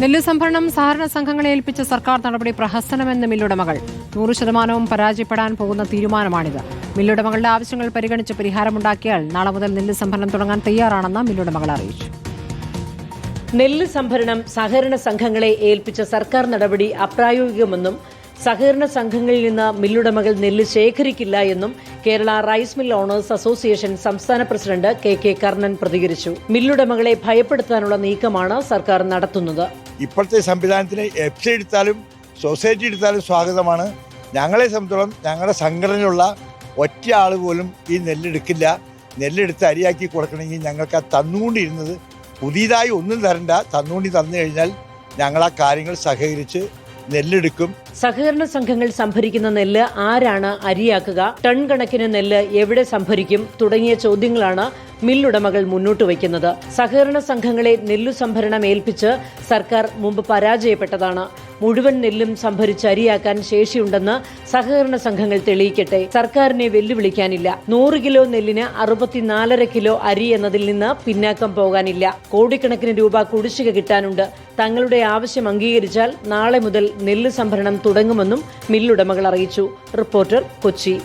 നെല്ല് സംഭരണം സഹകരണ സംഘങ്ങളെ ഏൽപ്പിച്ച സർക്കാർ നടപടി പ്രഹസനമെന്ന് മില്ലുടമകൾ നൂറ് ശതമാനവും പരാജയപ്പെടാൻ പോകുന്ന തീരുമാനമാണിത്. മില്ലുടമകളുടെ ആവശ്യങ്ങൾ പരിഗണിച്ച് പരിഹാരമുണ്ടാക്കിയാൽ നാളെ മുതൽ നെല്ല് സംഭരണം തുടങ്ങാൻ തയ്യാറാണെന്ന് മില്ലുടമകൾ അറിയിച്ചു. നെല്ല് സംഭരണം സഹകരണ സംഘങ്ങളെ ഏൽപ്പിച്ച സർക്കാർ നടപടി അപ്രായോഗികമെന്നും സഹകരണ സംഘങ്ങളിൽ നിന്ന് മില്ലുടമകൾ നെല്ല് ശേഖരിക്കില്ല എന്നും Kerala rice mill owners association സംസ്ഥാന പ്രസിഡന്റ് കെ കെ കർണൻ പ്രതികരിച്ചു. മില്ലുടമകളെ ഭയപ്പെടുത്താനുള്ള നീക്കമാണ് സർക്കാർ നടത്തുന്നത്. ഇപ്പോഴത്തെ സംവിധാനത്തിന് എഫ് സി എടുത്താലും സൊസൈറ്റി എടുത്താലും സ്വാഗതമാണ്. ഞങ്ങളെ സംബന്ധിച്ചോളം ഞങ്ങളുടെ സംഘടനയിലുള്ള ഒറ്റ ആൾ പോലും ഈ നെല്ലെടുക്കില്ല. നെല്ലെടുത്ത് അരിയാക്കി കൊടുക്കണമെങ്കിൽ ഞങ്ങൾക്ക് ആ തന്നുകൊണ്ടിരുന്നത് പുതിയതായി ഒന്നും തരണ്ട. തന്നുകൊണ്ടി തന്നു കഴിഞ്ഞാൽ ഞങ്ങൾ ആ കാര്യങ്ങൾ സഹകരിച്ച് നെല്ലെടുക്കും. സഹകരണ സംഘങ്ങൾ സംഭരിക്കുന്ന നെല്ല് ആരാണ് അരിയാക്കുക? ടൺ കണക്കിന് നെല്ല് എവിടെ സംഭരിക്കും? തുടങ്ങിയ ചോദ്യങ്ങളാണ് മില്ലുടമകൾ മുന്നോട്ട് വയ്ക്കുന്നത്. സഹകരണ സംഘങ്ങളെ നെല്ലു സംഭരണം ഏൽപ്പിച്ച് സർക്കാർ മുമ്പ് പരാജയപ്പെട്ടതാണ്. മുഴുവൻ നെല്ലും സംഭരിച്ച് അരിയാക്കാൻ ശേഷിയുണ്ടെന്ന് സഹകരണ സംഘങ്ങൾ തെളിയിക്കട്ടെ. സർക്കാരിനെ വെല്ലുവിളിക്കാനില്ല. നൂറ് കിലോ നെല്ലിന് അറുപത്തിനാലര കിലോ അരി എന്നതിൽ നിന്ന് പിന്നാക്കം പോകാനില്ല. കോടിക്കണക്കിന് രൂപ കുടിശ്ശിക കിട്ടാനുണ്ട്. തങ്ങളുടെ ആവശ്യം അംഗീകരിച്ചാൽ നാളെ മുതൽ നെല്ല് സംഭരണം തുടങ്ങുമെന്നും മില്ലുടമകൾ അറിയിച്ചു. റിപ്പോർട്ടർ കൊച്ചി.